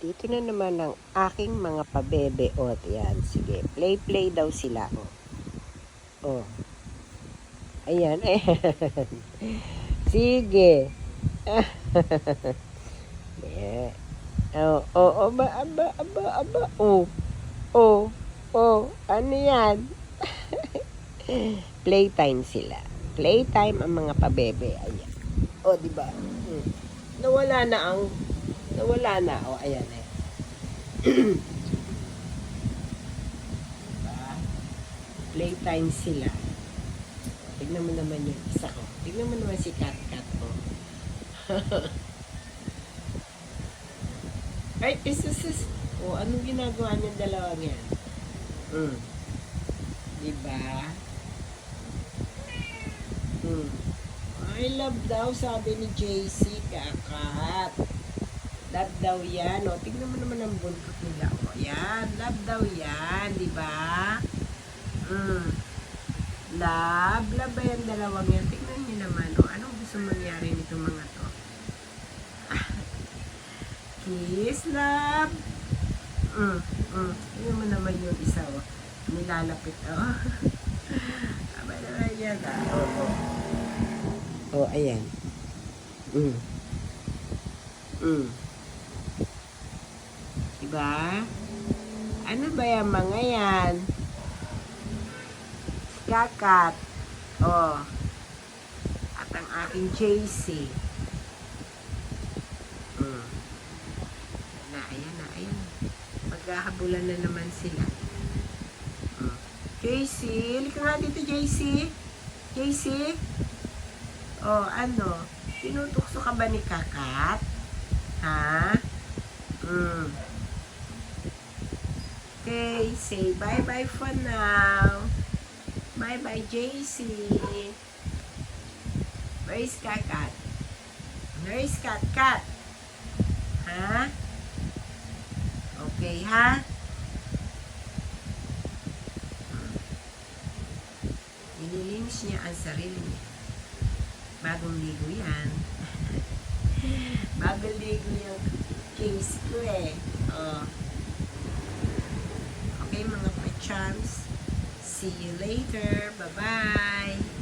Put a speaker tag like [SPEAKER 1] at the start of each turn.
[SPEAKER 1] Dito na naman ang aking mga pabebe. O, yan. Sige. Play-play daw sila. O. O. Ayan. Ayan. Sige. yeah. Oh, oh, oh, ba, aba, aba, aba. Oh. Oh. Oh. Ano yan? Playtime sila. Playtime ang mga pabebe. Ayan. O, di ba? Hmm. Nawala na ang nawala na. O, ayan eh. Playtime sila. Tignan mo naman yung isa ko. Tignan mo naman si Kat Kat ko. Ay, is, is, is. O, anong ginagawa niyang dalawang yan? Mm. Diba? Mm. I love daw, sabi ni JC, kakat. Love daw yan. O, tignan mo naman ang buntot nila. O, yan. Love daw yan. Di ba? Mm. Love. Love ba yan dalawang yan? Tignan niyo naman. O, anong gusto mangyari nito mga to? Kiss, love. Mm. Mm. Tignan mo naman yung isa. O. Nilalapit. O. Aba naman yan. ah. O, o. Ayan. Mm. Mm. Diba? Ano ba yung mga yan? Kakat. Oh. At ang aking JC. Mm. Na, ayan na, ayan. Maghahabulan na naman sila. Mm. JC, halika nga dito, JC. JC? Oh, ano? Tinutukso ka ba ni Kakat? Ha? Mm. Okay, say bye-bye for now. Bye-bye, JC. Where is Kakat? Where is Kat-Kat? Ha? Okay, ha? Nililinis niya ang sarili niya. Bagong ligo yan. Bagong ligo yung case ko eh. Oh. Pa-chance. See you later. Bye-bye.